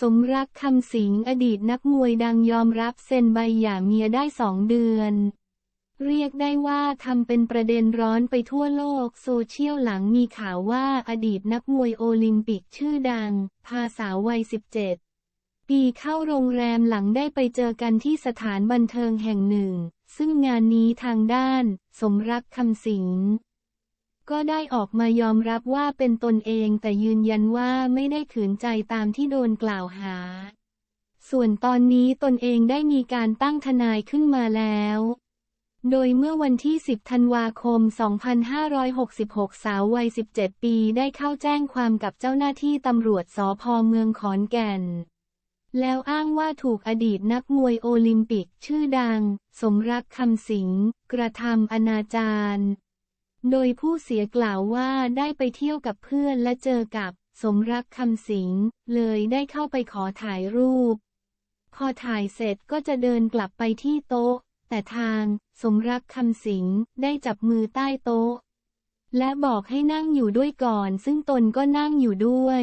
สมรักคำสิงอดีตนักมวยดังยอมรับเซ็นใบหย่าเมียได้สองเดือน เรียกได้ว่าทำเป็นประเด็นร้อนไปทั่วโลกโซเชียลหลังมีข่าวว่าอดีตนักมวยโอลิมปิกชื่อดัง พาสาววัย 17 ปีเข้าโรงแรมหลังได้ไปเจอกันที่สถานบันเทิงแห่งหนึ่ง ซึ่งงานนี้ทางด้าน สมรักคำสิง ก็ได้ออกมายอมรับว่าเป็นตนเองแต่ยืนยันว่าไม่ได้ขืนใจตามที่โดนกล่าวหา ส่วนตอนนี้ตนเองได้มีการตั้งทนายขึ้นมาแล้ว โดยเมื่อวันที่ 10 ธันวาคม 2566 สาววัย 17 ปีได้เข้าแจ้งความกับเจ้าหน้าที่ตำรวจสพเมืองขอนแก่นแล้วอ้างว่าถูกอดีตนักมวยโอลิมปิกชื่อดัง สมรักคำสิง กระทำอนาจาร โดยผู้เสียกล่าวว่าได้ไปเที่ยวกับเพื่อนและเจอกับสมรักคำสิง เลยได้เข้าไปขอถ่ายรูป พอถ่ายเสร็จก็จะเดินกลับไปที่โต๊ะ แต่ทางสมรักคำสิงได้จับมือใต้โต๊ะ และบอกให้นั่งอยู่ด้วยก่อน ซึ่งตนก็นั่งอยู่ด้วย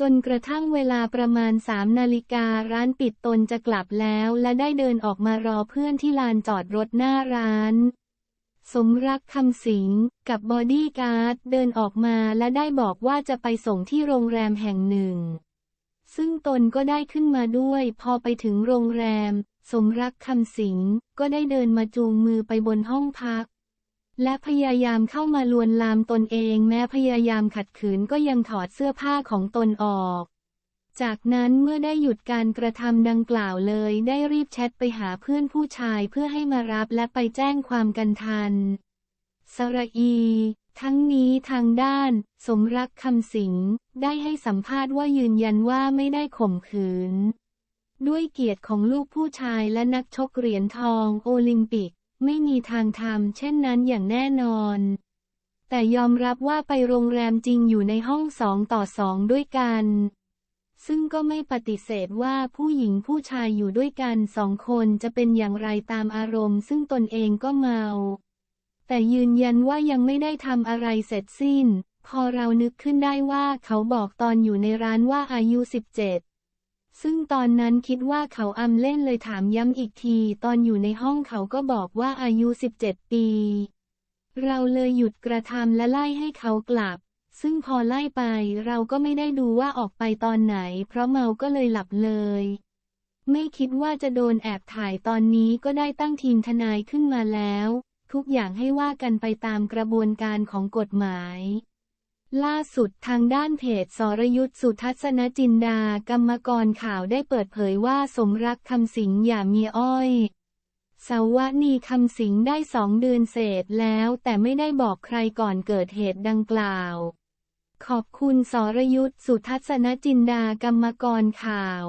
จนกระทั่งเวลาประมาณสามนาฬิการ้านปิดตนจะกลับแล้ว และได้เดินออกมารอเพื่อนที่ลานจอดรถหน้าร้าน สมรักคำสิงกับบอดี้การ์ดเดินออกมาและได้บอกว่าจะไปส่งที่โรงแรมแห่งหนึ่ง ซึ่งตนก็ได้ขึ้นมาด้วย พอไปถึงโรงแรม สมรักคำสิงก็ได้เดินมาจูงมือไปบนห้องพัก และพยายามเข้ามาลวนลามตนเอง แม้พยายามขัดขืนก็ยังถอดเสื้อผ้าของตนออก จากนั้นเมื่อได้หยุดการกระทำดังกล่าวเลยได้รีบแชทไปหาเพื่อนผู้ชายเพื่อให้มารับและไปแจ้งความกันทัน สระอี ทั้งนี้ทางด้าน สมรักคำสิงได้ให้สัมภาษณ์ว่ายืนยันว่าไม่ได้ข่มขืน ด้วยเกียรติของลูกผู้ชายและนักชกเหรียญทองโอลิมปิก ไม่มีทางทำเช่นนั้นอย่างแน่นอน แต่ยอมรับว่าไปโรงแรมจริงอยู่ในห้องสองต่อสองด้วยกัน ซึ่งก็ไม่ปฏิเสธว่าผู้หญิงผู้ชายอยู่ด้วยกันสองคนจะเป็นอย่างไรตามอารมณ์ ซึ่งตนเองก็เมา แต่ยืนยันว่ายังไม่ได้ทำอะไรเสร็จสิ้น พอเรานึกขึ้นได้ว่าเขาบอกตอนอยู่ในร้านว่าอายุ 17 ซึ่งตอนนั้นคิดว่าเขาอำเล่นเลยถามย้ำอีกที ตอนอยู่ในห้องเขาก็บอกว่าอายุ 17 ปี เราเลยหยุดกระทำและไล่ให้เขากลับ ซึ่งพอไล่ไปเราก็ไม่ได้ดูว่าออกไปตอนไหน เพราะเมาก็เลยหลับเลย ไม่คิดว่าจะโดนแอบถ่ายตอนนี้ก็ได้ตั้งทีมทนายขึ้นมาแล้ว ทุกอย่างให้ว่ากันไปตามกระบวนการของกฎหมาย ล่าสุดทางด้านเพจสรยุทธสุทัศนจินดา กรรมกรข่าวได้เปิดเผยว่าสมรักคำสิงอย่าเมียอ้อยสาวนีคำสิงได้สองเดือนเศษแล้วแต่ไม่ได้บอกใครก่อนเกิดเหตุดังกล่าว ขอบคุณสรยุทธสุทัศนจินดากรรมกรข่าว